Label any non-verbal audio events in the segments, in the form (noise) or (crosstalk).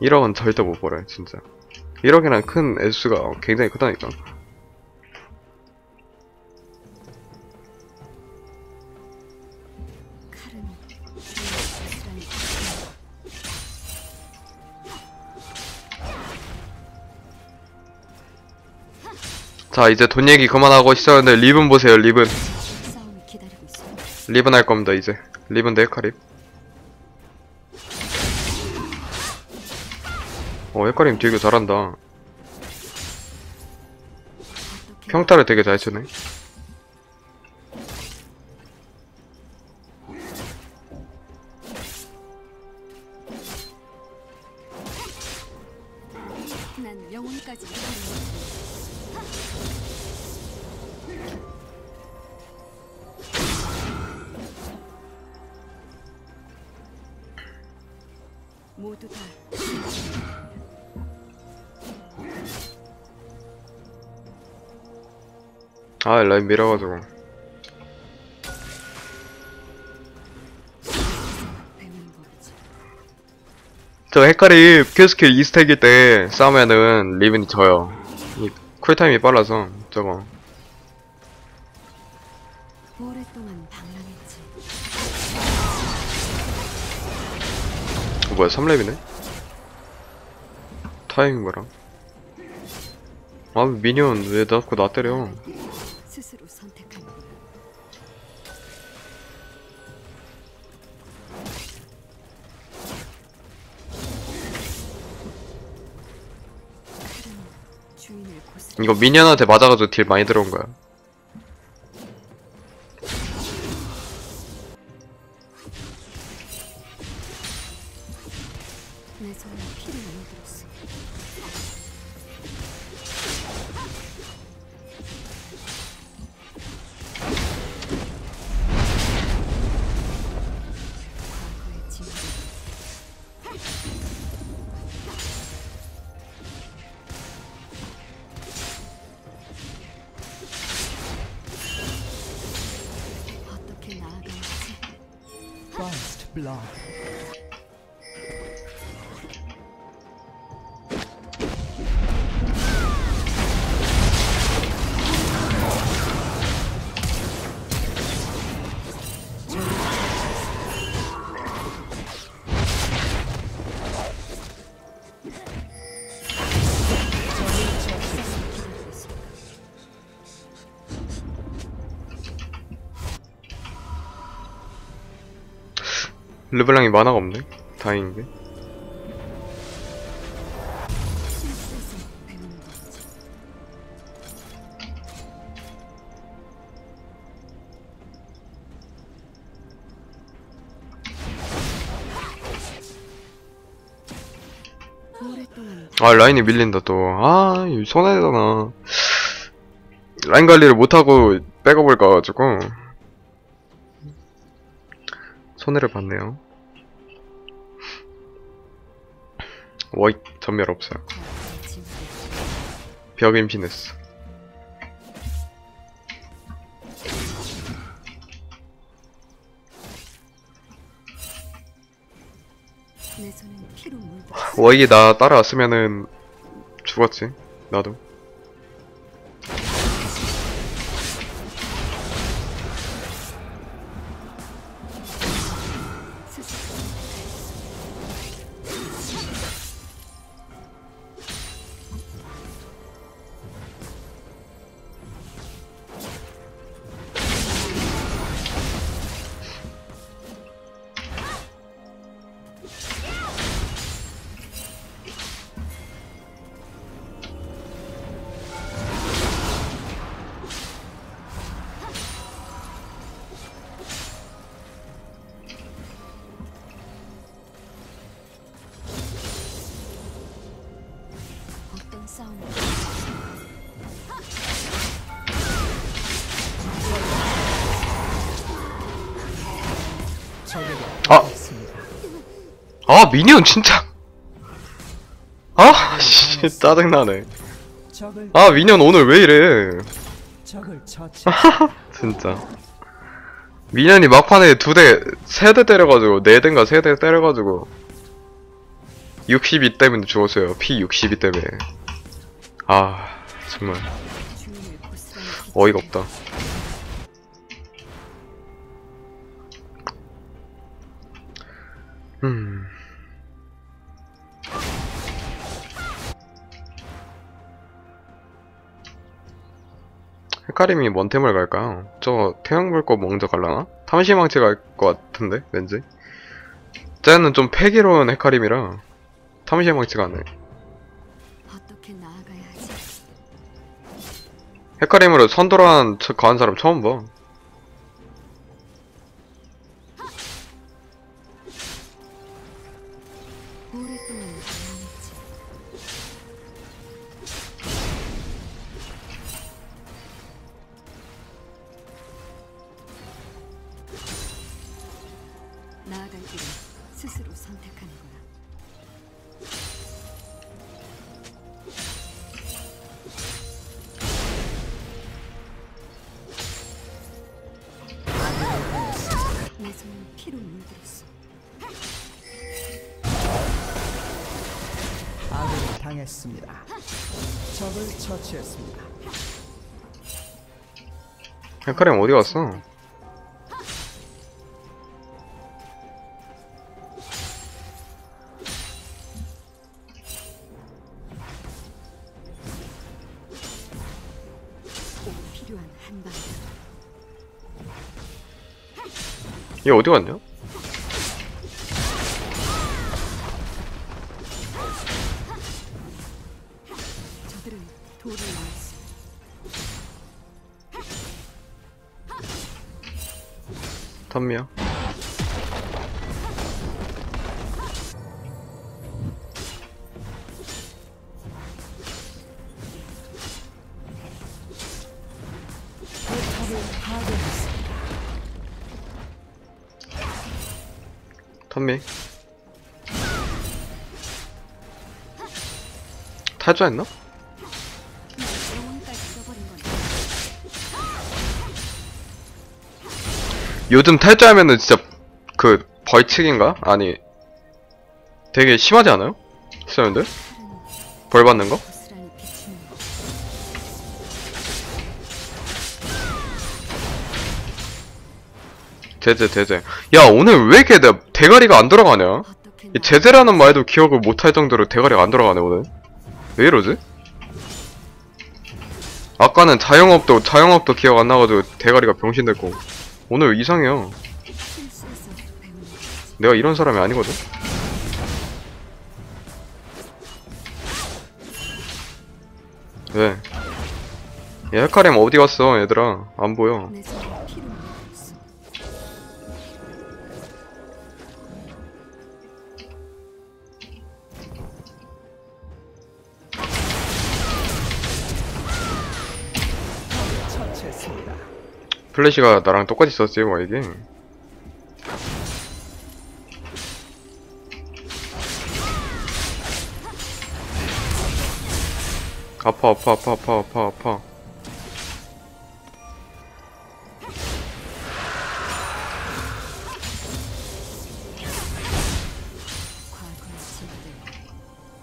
1억은 절대 못 벌어요, 진짜. 1억이란 큰 액수가 굉장히 크다니까. 자, 이제 돈 얘기 그만하고 시작하는데 리븐 보세요, 리븐. 리븐 할 겁니다, 이제. 리븐 대 헤카림. 어, 헤카림 되게 잘한다. 평타를 되게 잘 치네. 라인 밀어가지고. 저 헤카림 큐스킬 2스택일 때 싸우면은 리븐이 져요. 이 쿨타임이 빨라서, 저거. 어, 뭐야, 3렙이네? 타이밍 봐라. 아, 미니언 왜 자꾸 나 때려. 이거 미니언한테 맞아가지고 딜 많이 들어온 거야. Blood. 르블랑이 만화가 없네. 다행인데. 아, 라인이 밀린다, 또. 아, 이 손해잖아. 라인 관리를 못하고 백업을 가가지고. 손해를 봤네요. 와이, 전멸 없어요. 벽 물들어 와이, 나 따라왔으면은 죽었지. 나도. 아! 아, 미니언 진짜! 아, 씨, 짜증나네. 아, 미니언 오늘 왜 이래. (laughs) 진짜. 미니언이 막판에 두 대, 세 대 때려가지고, 네 대인가 세 대 때려가지고. 62 때문에 죽었어요. 피62 때문에. 아, 정말 어이가 없다. 음. 헷갈림이 뭔 템을 갈까요? 저 태양불꽃 먼저 갈라나? 탐시망치 갈 것 같은데 왠지 쟤는 좀 패기로운 헷갈림이라 탐시망치가 안 해. 헷갈림으로 선도란 척 가는 사람 처음 봐. 나아갈 길을 스스로 선택하는 거야. 당했습니다. 적을 처치했습니다. 헷갈림 어디 갔어? 얘 어디 갔냐? 탐미. 탈주했나? 요즘 탈주하면은 진짜 그 벌칙인가? 아니 되게 심하지 않아요? 칼은 벌 받는 거? 제제 제제. 야 오늘 왜 이렇게 내 대가리가 안 돌아가냐? 이 제제라는 말도 기억을 못할 정도로 대가리가 안 돌아가네 오늘. 왜 이러지? 아까는 자영업도 자영업도 기억 안 나가지고 대가리가 병신 됐고 오늘 왜 이상해요. 내가 이런 사람이 아니거든. 왜? 얘 헤카림 어디 갔어 얘들아 안 보여 플래시가 나랑 똑같이 썼지 뭐 이게 아파 아파 아파 아파 아파 아파.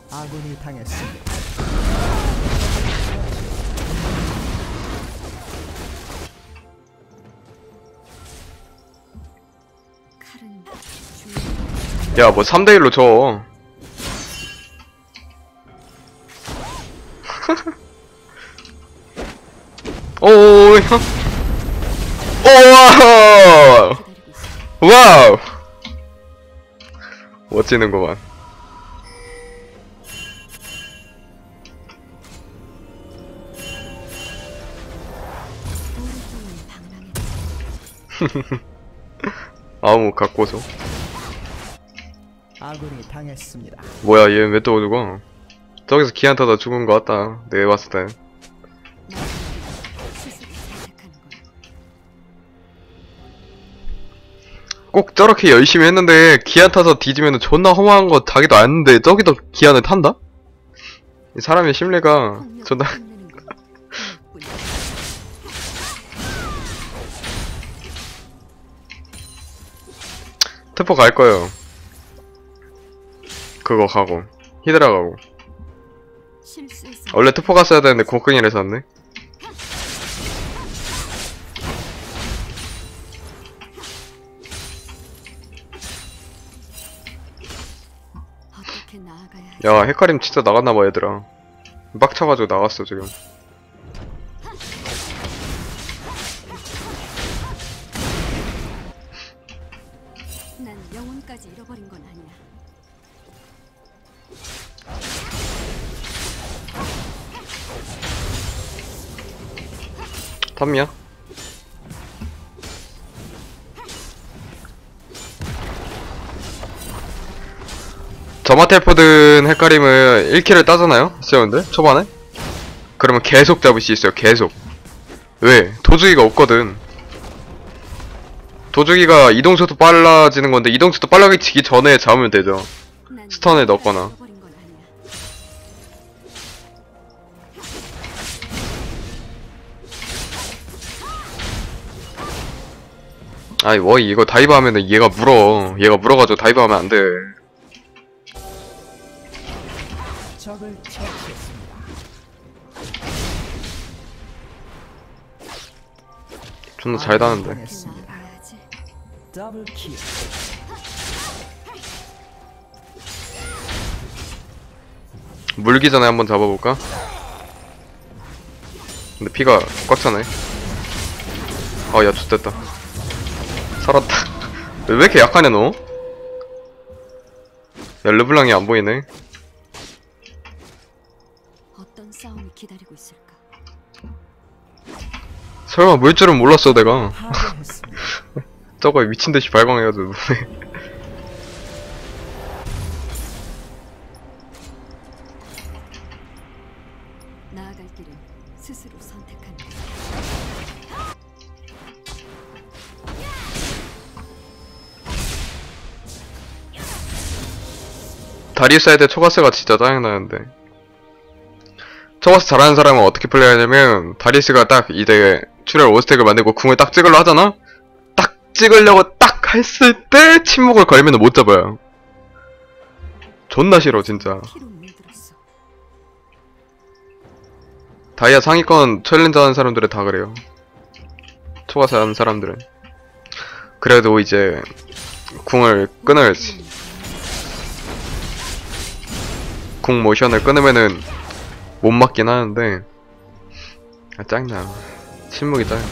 아군이 당했습니다. 야 뭐 3대1로 져 오오 형 오와. 와우 멋지는구만. (laughs) 아무 갖고서 아군이 당했습니다. 뭐야 얘 왜 또 죽어 저기서 기한 타다 죽은 거 같다 내가 봤을 거야. 꼭 저렇게 열심히 했는데 기한 타서 뒤지면 존나 허무한 거 자기도 아는데 저기도 기한을 탄다? 이 사람의 심리가 존나. (laughs) 트포 갈 거예요 그거 가고. 히드라 가고. 원래 투포 갔어야 되는데 공끈이라 샀네? 야 헤카림 진짜 나갔나봐 얘들아. 빡쳐가지고 나갔어 지금 탐이야? 저마텔포든 헷갈림을 1킬을 따잖아요? 시험인데? 초반에? 그러면 계속 잡을 수 있어요, 계속. 왜? 도주기가 없거든. 도주기가 이동속도 빨라지는 건데, 이동속도 빨라지기 전에 잡으면 되죠. 난 스턴을 넣거나. 아이, 워이, 이거 다이브 하면은 얘가 물어. 얘가 물어가지고 다이브 하면 안 돼. 적을 처치했습니다. 존나 잘 다는데. 물기 전에 한번 잡아볼까? 근데 피가 꽉 차네. 아, 야, 좋됐다. 살았다. (laughs) 왜 이렇게 약하냐, 너? 야, 르블랑이 안 보이네. 어떤 싸움이 기다리고 있을까? 설마 물 줄은 몰랐어, 내가. (laughs) 저거에 미친듯이 발광해가지고, 눈에. 다리우스 할때 초가스가 진짜 짜증나는데. 초가스 잘하는 사람은 어떻게 플레이하냐면, 다리우스가 딱 이제 출혈 5스택을 만들고 궁을 딱 찍으려 하잖아? 딱 찍으려고 딱 했을 때 침묵을 걸면 못 잡아요. 존나 싫어, 진짜. 다이아 상위권 챌린저 하는 사람들은 다 그래요. 초가스 하는 사람들은. 그래도 이제, 궁을 끊어야지. 궁 모션을 끊으면은 못 맞긴 하는데 아 짱나 침묵이 짱나.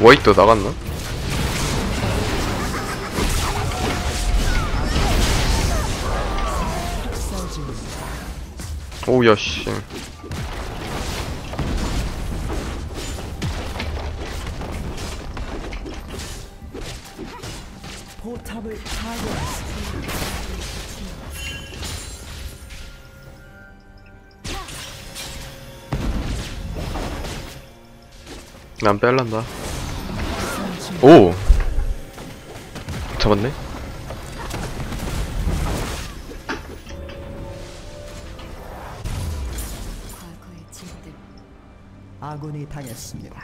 워익도 나갔나? 오우 야씨. 포탑을. 난 뺄란다. 오! 잡았네 아군이 당했습니다.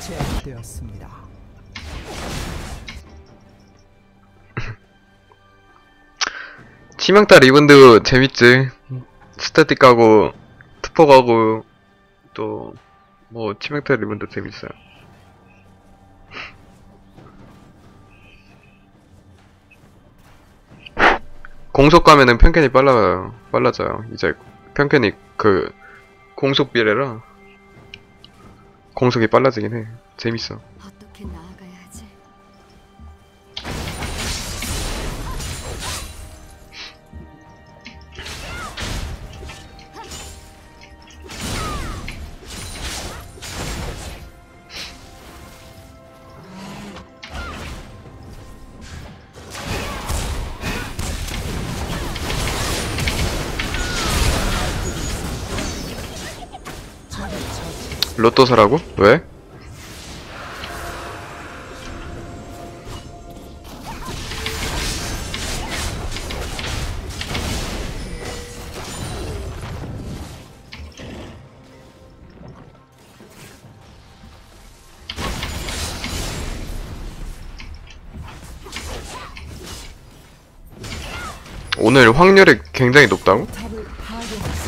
제압되었습니다. (clears throat) 치명타 리븐드 재밌지. 스태틱 가고 투퍼 가고 또 뭐 치명타 리븐드 재밌어요. (clears throat) 공속 가면은 편캔이 빨라요. 빨라져요. 이제 편캔이 그 공속 비례라 공속이 빨라지긴 해. 재밌어 로또 사라고? 왜? 오늘 확률이 굉장히 높다고?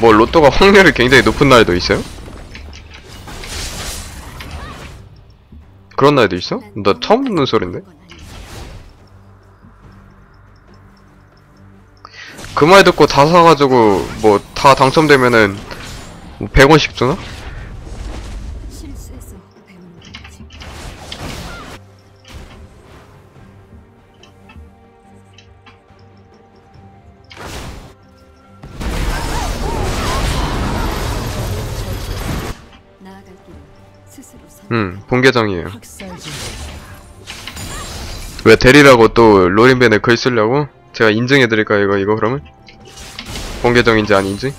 뭐 로또가 확률이 굉장히 높은 날도 있어요? 그런 날도 있어? 나 처음 듣는 소린데? 그 말 듣고 다 사가지고 뭐 다 당첨되면은 뭐 100원씩 주나? 응, 본계정이에요. 왜 대리라고 또 로린벤에 글 쓰려고? 제가 인증해드릴까요, 이거, 이거 그러면? 본계정인지 아닌지?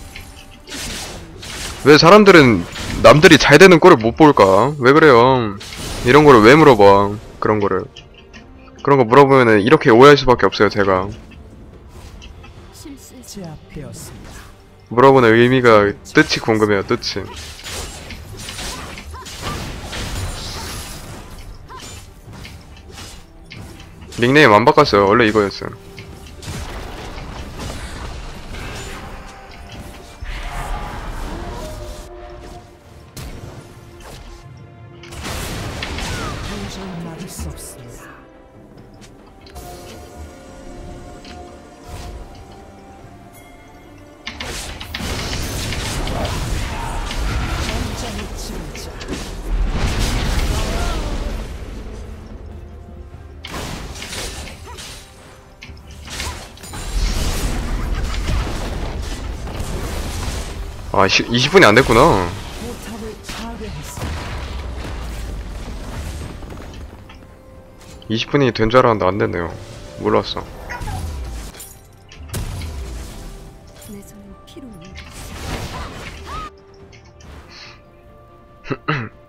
왜 사람들은 남들이 잘 되는 꼴을 못 볼까? 왜 그래요? 이런 거를 왜 물어봐? 그런 거를. 그런 거 물어보면은 이렇게 오해할 수밖에 없어요, 제가. 물어보는 의미가, 뜻이 궁금해요, 뜻이. 닉네임 안 바꿨어요. 원래 이거였어요. 아, 20분이 안 됐구나. 포탑을 파괴했습니다. 20분이 된 줄 알았는데 안 됐네요. 몰랐어. (laughs)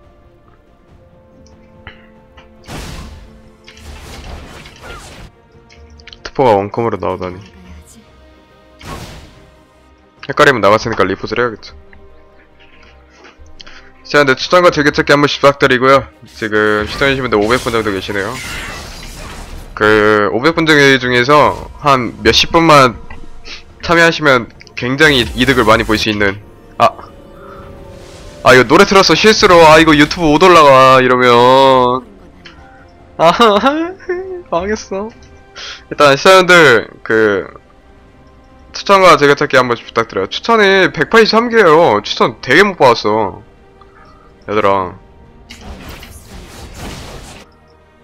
트포가 원컴으로 나오다니. 헷갈리면 나갔으니까 리포트를 해야겠죠. 자, 근데 추천과 즐겨찾기 한 번씩 부탁드리고요. 지금 시청해주신 분들 500분 정도 계시네요. 그, 500분 중에서 한 몇십 분만 참여하시면 굉장히 이득을 많이 볼 수 있는, 아. 아, 이거 노래 틀었어, 실수로. 아, 이거 유튜브 못 올라가, 이러면. 아, (laughs) 망했어. 일단, 시청자분들, 그, 추천과 즐겨찾기 한 번씩 부탁드려요. 추천이 183개예요. 추천 되게 못 받았어. 얘들아.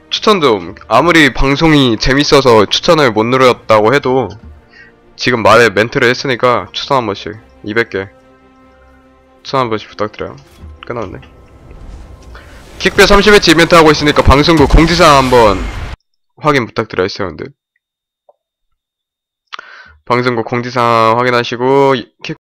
추천 좀 아무리 방송이 재밌어서 추천을 못 누렸다고 해도 지금 말에 멘트를 했으니까 추천 한 번씩 200개 추천 한 번씩 부탁드려요. 끝났네. 킥배 30회치 이벤트 하고 있으니까 방송국 공지사항 한번 확인 부탁드려요, 여러분들. 방송국 공지사항 확인하시고 킥